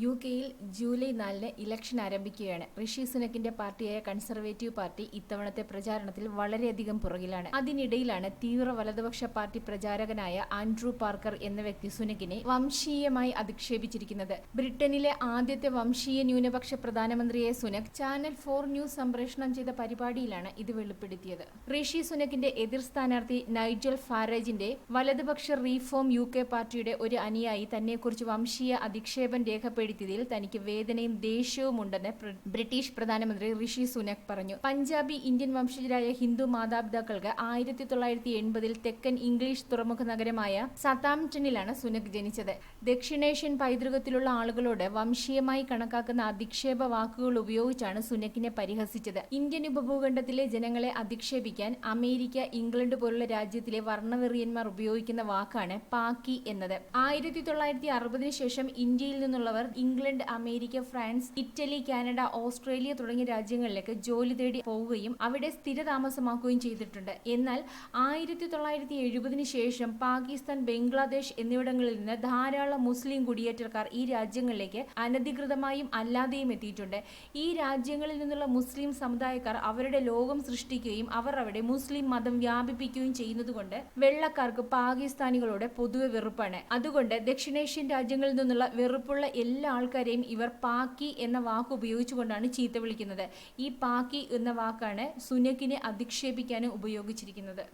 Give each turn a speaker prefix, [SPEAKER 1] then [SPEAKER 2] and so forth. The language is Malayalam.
[SPEAKER 1] യു കെയിൽ ജൂലൈ നാലിന് ഇലക്ഷൻ ആരംഭിക്കുകയാണ്. ഋഷി സുനക്കിന്റെ പാർട്ടിയായ കൺസർവേറ്റീവ് പാർട്ടി ഇത്തവണത്തെ പ്രചാരണത്തിൽ വളരെയധികം പുറകിലാണ്. അതിനിടയിലാണ് തീവ്ര വലതുപക്ഷ പാർട്ടി പ്രചാരകനായ ആൻഡ്രൂ പാർക്കർ എന്ന വ്യക്തി സുനക്കിനെ വംശീയമായി അധിക്ഷേപിച്ചിരിക്കുന്നത്. ബ്രിട്ടനിലെ ആദ്യത്തെ വംശീയ ന്യൂനപക്ഷ പ്രധാനമന്ത്രിയെ സുനക് ചാനൽ ഫോർ ന്യൂസ് സംപ്രേഷണം ചെയ്ത പരിപാടിയിലാണ് ഇത് വെളിപ്പെടുത്തിയത്. ഋഷി സുനക്കിന്റെ എതിർ സ്ഥാനാർത്ഥി നൈജൽ ഫാരേജിന്റെ വലതുപക്ഷ റീഫോം യു കെ പാർട്ടിയുടെ ഒരു അനുയായി തന്നെക്കുറിച്ച് വംശീയ അധിക്ഷേപം രേഖപ്പെടുത്തിയതിൽ തനിക്ക് വേദനയും ദേഷ്യവും ഉണ്ടെന്ന് ബ്രിട്ടീഷ് പ്രധാനമന്ത്രി ഋഷി സുനക് പറഞ്ഞു. പഞ്ചാബി ഇന്ത്യൻ വംശജരായ ഹിന്ദു മാതാപിതാക്കൾക്ക് ആയിരത്തി തൊള്ളായിരത്തി എൺപതിൽ തെക്കൻ ഇംഗ്ലീഷ് തുറമുഖ നഗരമായ സതാംപ്ടണിലാണ് സുനക് ജനിച്ചത്. ദക്ഷിണേഷ്യൻ പൈതൃകത്തിലുള്ള ആളുകളോട് വംശീയമായി കണക്കാക്കുന്ന അധിക്ഷേപ വാക്കുകൾ ഉപയോഗിച്ചാണ് സുനക്കിനെ പരിഹസിച്ചത്. ഇന്ത്യൻ ഉപഭൂഖണ്ഡത്തിലെ ജനങ്ങളെ അധിക്ഷേപിക്കാൻ അമേരിക്ക ഇംഗ്ലണ്ട് പോലുള്ള രാജ്യത്തിലെ വർണവെറിയന്മാർ ഉപയോഗിക്കുന്ന വാക്കാണ് പാക്കി എന്നത്. ആയിരത്തി തൊള്ളായിരത്തി അറുപതിനു ശേഷം ഇന്ത്യയിൽ നിന്നുള്ളവർ England America France Italy Canada Australia തുടങ്ങിയ രാജ്യങ്ങളിലേക്ക് ജോലി തേടി പോവുകയും അവിടെ സ്ഥിരതാമസമാക്കുകയും ചെയ്തിട്ടുണ്ട്. എന്നാൽ ആയിരത്തി തൊള്ളായിരത്തി എഴുപതിന് ശേഷം പാകിസ്ഥാൻ ബംഗ്ലാദേശ് എന്നിവിടങ്ങളിൽ നിന്ന് ധാരാളം മുസ്ലിം കുടിയേറ്റക്കാർ ഈ രാജ്യങ്ങളിലേക്ക് അനധികൃതമായും അല്ലാതെയും എത്തിയിട്ടുണ്ട്. ഈ രാജ്യങ്ങളിൽ നിന്നുള്ള മുസ്ലിം സമുദായക്കാർ അവരുടെ ലോകം സൃഷ്ടിക്കുകയും അവർ അവിടെ മുസ്ലിം മതം വ്യാപിപ്പിക്കുകയും ചെയ്യുന്നതുകൊണ്ട് വെള്ളക്കാർക്ക് പാകിസ്ഥാനികളോട് പൊതുവെ വെറുപ്പാണ്. അതുകൊണ്ട് ദക്ഷിണേഷ്യൻ രാജ്യങ്ങളിൽ നിന്നുള്ള വെറുപ്പുള്ള എല്ലാ ആൾക്കാരെയും ഇവർ പാക്കി എന്ന വാക്ക് ഉപയോഗിച്ചുകൊണ്ടാണ് ചീത്ത വിളിക്കുന്നത്. ഈ പാക്കി എന്ന വാക്കാണ് സുനക്കിനെ അധിക്ഷേപിക്കാനും ഉപയോഗിച്ചിരിക്കുന്നത്.